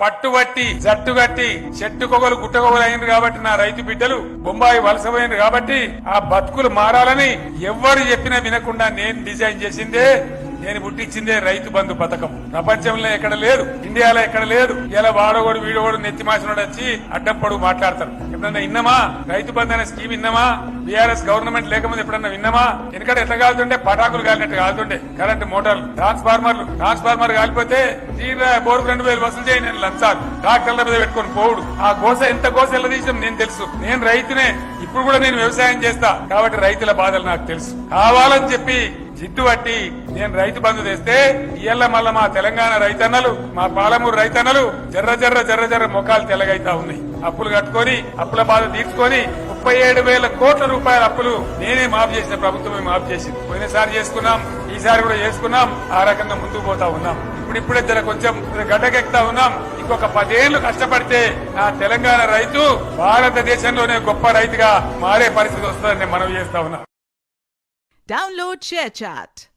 పట్టుబట్టి జట్టు కట్టి చెట్టు కొగలు గుట్టకొగలు అయింది కాబట్టి నా రైతు బిడ్డలు బొంబాయి వలసపోయింది కాబట్టి ఆ బతుకులు మారాలని ఎవ్వరు చెప్పినా వినకుండా నేను డిజైన్ చేసిందే నేను పుట్టించిందే రైతు బంధు పథకం. ప్రపంచంలో ఎక్కడ లేదు ఇండియాలో ఎక్కడ లేదు ఇలా వాడోగోడు వీడోగోడు నెత్తి మాసినోడు వచ్చి అడ్డం పొడుగు మాట్లాడతారు. ఎప్పుడన్నా విన్నామా? రైతు బంధు అనే స్కీమ్ విన్నామా? బీఆర్ఎస్ గవర్నమెంట్ లేకముందు ఎప్పుడన్నా విన్నామా? ఎందుకంటే ఎట్లా కాలుతుండే? పటాకులు కాలినట్టు కాలుతుండే. కరెంట్ మోటార్లు ట్రాన్స్ఫార్మర్లు. ట్రాన్స్ఫార్మర్ కాలిపోతే తీరా బోర్కు రెండు వేలు వసూలు చేయి నేను లంచాలు. డాక్టర్ల మీద పెట్టుకొని పోవుడు. ఆ గోస ఎంత గోస ఎలా తీసాం నేను తెలుసు. నేను రైతునే. ఇప్పుడు కూడా నేను వ్యవసాయం చేస్తా. కాబట్టి రైతుల బాధలు నాకు తెలుసు. కావాలని చెప్పి జిడ్డు పట్టి నేను రైతు బంధు తెస్తే ఇయ్యల్ల మళ్ళా మా తెలంగాణ రైతన్నలు మా పాలమూరు రైతన్నలు జర్ర జర్ర జర్ర జర్ర ముఖాలు తెల్లగైతా ఉన్నాయి. అప్పులు కట్టుకొని అప్పుల బాధ తీర్చుకొని ముప్పై ఏడు వేల కోట్ల రూపాయల అప్పులు నేనే మాఫ్ చేసిన ప్రభుత్వమే మాఫ్ చేసింది. పోయినసారి చేసుకున్నాం ఈసారి కూడా చేసుకున్నాం ఆ రకంగా ముందుకు పోతా ఉన్నాం. ఇప్పుడిప్పుడే జర కొంచెం గడ్డకెక్తా ఉన్నాం. ఇంకొక పదేళ్ళు కష్టపడితే ఆ తెలంగాణ రైతు భారతదేశంలోనే గొప్ప రైతుగా మారే పరిస్థితి వస్తుందని మనం చేస్తా ఉన్నాం. Download ShareChat.